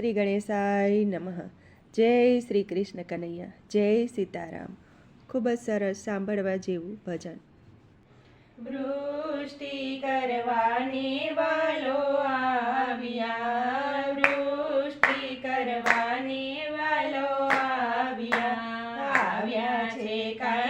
શ્રી ગણેશાય નમઃ. જય શ્રી કૃષ્ણ કનૈયા. જય સીતારામ. ખૂબ જ સરસ સાંભળવા જેવું ભજન. વૃષ્ટિ કરવાને વાલો આવ્યા. વૃષ્ટિ કરવાને વાલો આવ્યા. આવ્યા છે કાય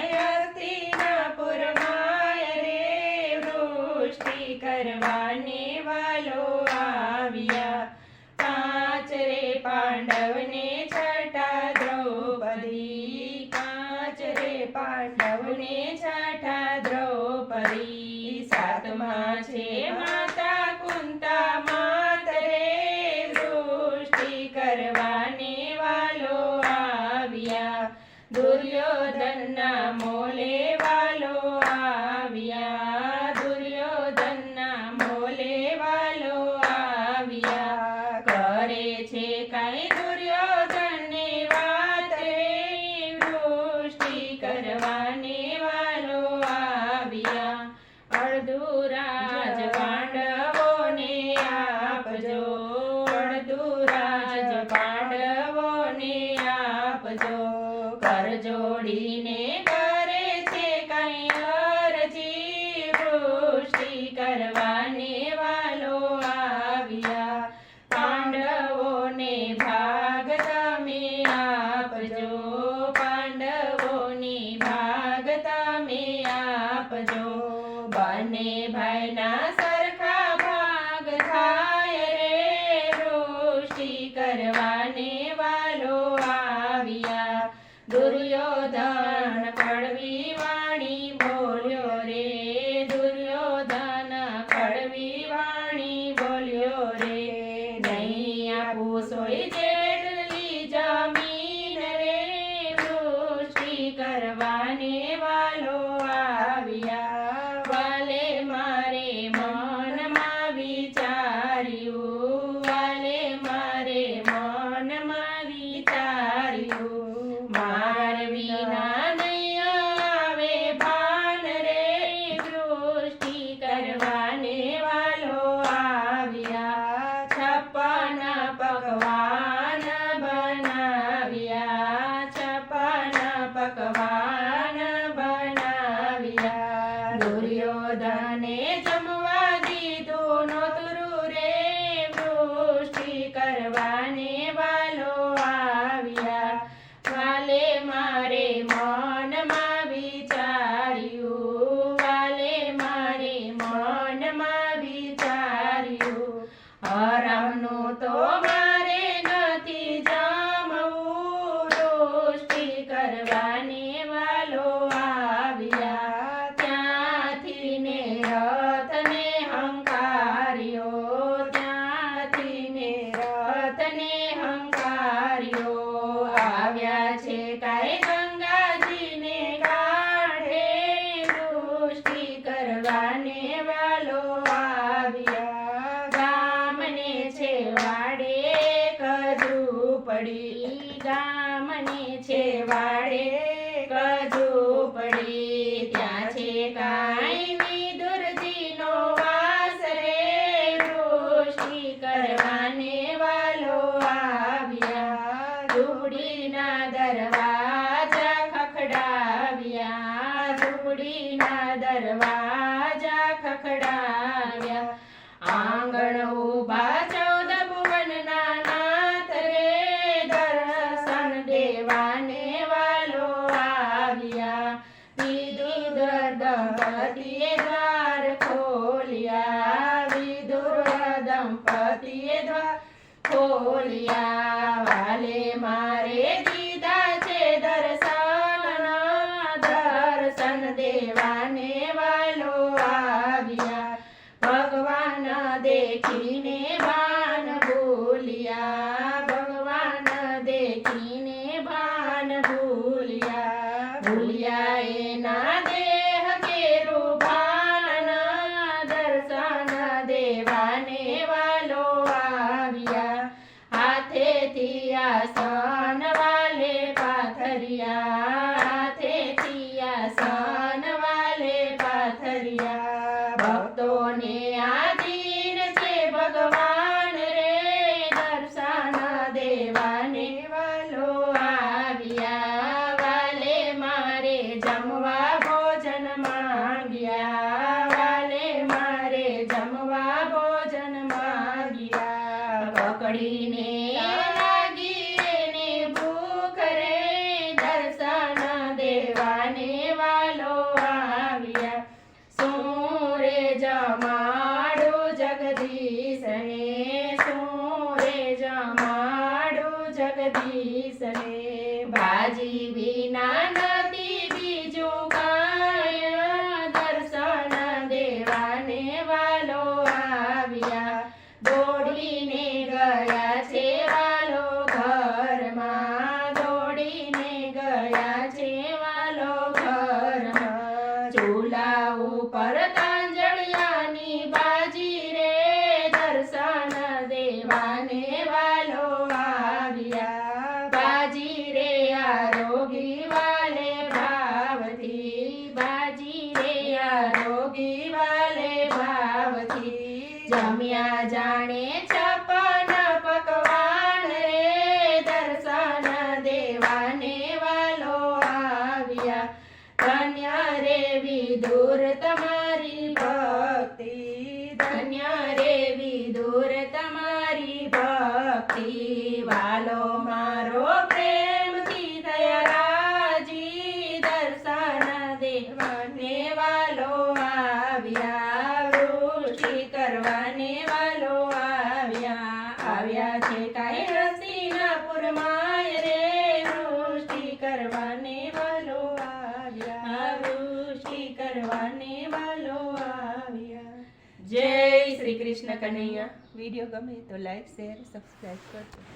ને છઠા દ્રૌપદી સાતમાં છે માતા કુંતા માતરે વૃષ્ટિ કરવાને વાલો આવ્યા. દુર્યોધનના મોલેવા મધુરાજ પાડ રથને હંકાર્યો આવ્યા છે કાય ગંગાજીને કાઢે દૃષ્ટિ કરવાને વાલો આવ્યા. ગામને છે વાડે કજુ પડી. ગામને છે વાડે ખખડાવ્યા. આંગણ ઊભા ચૌદ ભુવનના નાથ રે. દર્શન દેવાને વાલો આવ્યા. વિદુર દંપતીએ દ્વાર ખોલ્યા. વિદુર દંપતીએ દ્વાર ખોલ્યા. વાલે મારે દીધા છે દર્શન. દર્શન દેવાને ભૂલ્યા એના પકડીને લાગી ભૂખ રે દર્શન દેવાને વાલો આવ્યા. શું રે જમાડું જગદીશને? શું રે જમાડું જગદીશને? ભાજી વિના નથી બીજું દર્શન દેવાને વાલો આવ્યા. દોડીને ગયા છે વાલો ઘરમાં દોડીને ગયા છે વાલો ઘરમાં ચૂલા ઉપર તાંજળિયાની બાજી રે દર્શન દેવાને વાલો આવ્યા બાજી રે આરોગી વાલે ભાવથી બાજી રે આરોગી વાલે ભાવથી જમ્યા જાણે છપન પકવાન રે. દર્શન દેવાને વાલો આવ્યા. ધન્ય રે વિદુર તમારી ભક્તિ. ધન્ય રે વિદુર તમારી ભક્તિ. વાલો મારો પ્રેમથી થયા રાજી દર્શન દેવાને વાલો આવ્યા વૃષ્ટિ કરવાને વાલો આવ્યા આવ્યા છે કાંઈ હસ્તિનાપુરમાં રે વૃષ્ટિ કરવાને વાલો આવ્યા. વૃષ્ટિ કરવાને વાલો આવ્યા. જય શ્રી કૃષ્ણ કનૈયા. વીડિયો ગમે તો લાઈક, શેર સબસ્ક્રાઈબ કરજો.